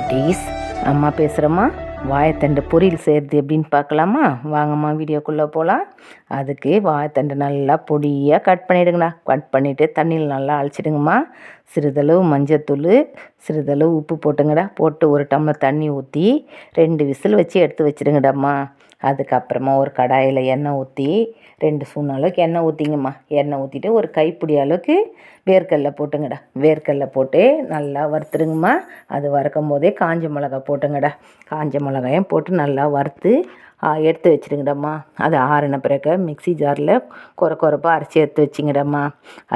குட்டீஸ். அம்மா பேசுகிறம்மா வாழைத்தண்டு பொரியல் செய்கிறது எப்படின்னு பார்க்கலாமா? வாங்கம்மா வீடியோக்குள்ளே போகலாம் அதுக்கு வாழைத்தண்டு நல்லா பொடியாக கட் பண்ணிவிடுங்கண்ணா கட் பண்ணிவிட்டு தண்ணியில் நல்லா அழைச்சிடுங்கம்மா சிறிதளவு மஞ்சத்தூள் சிறிதளவு உப்பு போட்டுங்கடா. போட்டு ஒரு டம்ளர் தண்ணி ஊற்றி ரெண்டு விசில் வச்சு எடுத்து வச்சிடுங்கடாம்மா. அதுக்கப்புறமா ஒரு கடாயில் எண்ணெய் ஊற்றி ரெண்டு ஸ்பூன் அளவுக்கு எண்ணெய் ஊற்றிங்கம்மா எண்ணெய் ஊற்றிட்டு ஒரு கைப்பிடி அளவுக்கு வேர்க்கடலை போட்டுங்கடா. வேர்க்கடலை போட்டு நல்லா வறுத்துருங்கம்மா அது வறுக்கும் போதே காஞ்ச மிளகா போட்டுங்கடா. காஞ்ச மிளகாயும் போட்டு நல்லா வறுத்து எடுத்து வச்சுருங்கடம்மா. அது ஆறின பிறகு மிக்ஸி ஜாரில் குறை குறைப்பாக அரைச்சி எடுத்து வச்சுங்கடம்மா.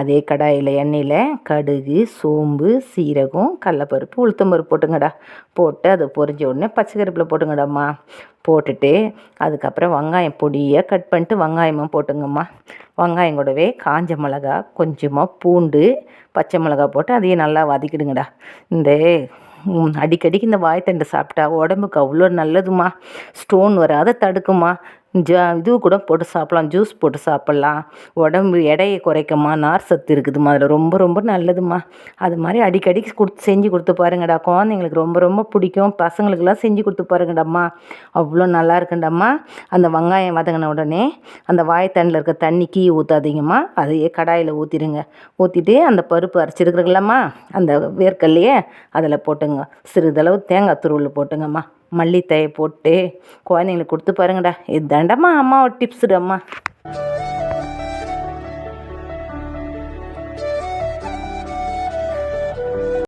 அதே கடாயில் எண்ணெயில் கடுகு சோம்பு சீரகம் கடலப்பருப்பு உளுத்தம்பருப்பு போட்டுங்கடா. போட்டு அதை பொரிஞ்ச உடனே பச்சை கருப்பில் போட்டுங்கடம்மா. போட்டுட்டு அதுக்கப்புறம் வெங்காயம் பொடியை கட் பண்ணிட்டு வெங்காயமும் போட்டுங்கம்மா. வெங்காயம் கூடவே காஞ்ச மிளகா கொஞ்சமாக பூண்டு பச்சை மிளகா போட்டு அதையும் நல்லா வதக்கிடுங்கடா. இந்த அடிக்கடிக்கு இந்த வாழைத்தண்டை சாப்பிட்டா உடம்புக்கு அவ்வளோ நல்லதுமா ஸ்டோன் வராத தடுக்குமா ஜா இது கூட போட்டு சாப்பிட்லாம் ஜூஸ் போட்டு சாப்பிட்லாம். உடம்பு எடையை குறைக்குமா நார் சத்து இருக்குதுமா அதில் ரொம்ப ரொம்ப நல்லதுமா அது மாதிரி அடிக்கடி கொடுத்து செஞ்சு கொடுத்து பாருங்கடா. குழந்தைங்களுக்கு ரொம்ப ரொம்ப பிடிக்கும். பசங்களுக்கெல்லாம் செஞ்சு கொடுத்து பாருங்கடாம்மா. அவ்வளோ நல்லா இருக்குண்டாம்மா. அந்த வெங்காயம் வதங்கின உடனே அந்த வாழைத்தண்டில் இருக்க தண்ணி கீ ஊற்றாதீங்கம்மா அதையே கடாயில் ஊற்றிடுங்க ஊற்றிட்டு அந்த பருப்பு அரைச்சிருக்குறீங்களம்மா அந்த வேர்க்கல்லையே அதில் போட்டுங்க. சிறிதளவு தேங்காய் துருவில் போட்டுங்கம்மா. மல்லித்தழையை போட்டு குழந்தைங்களுக்கு கொடுத்து பாருங்கடா. இது அம்மாவோட டிப்ஸுடம்மா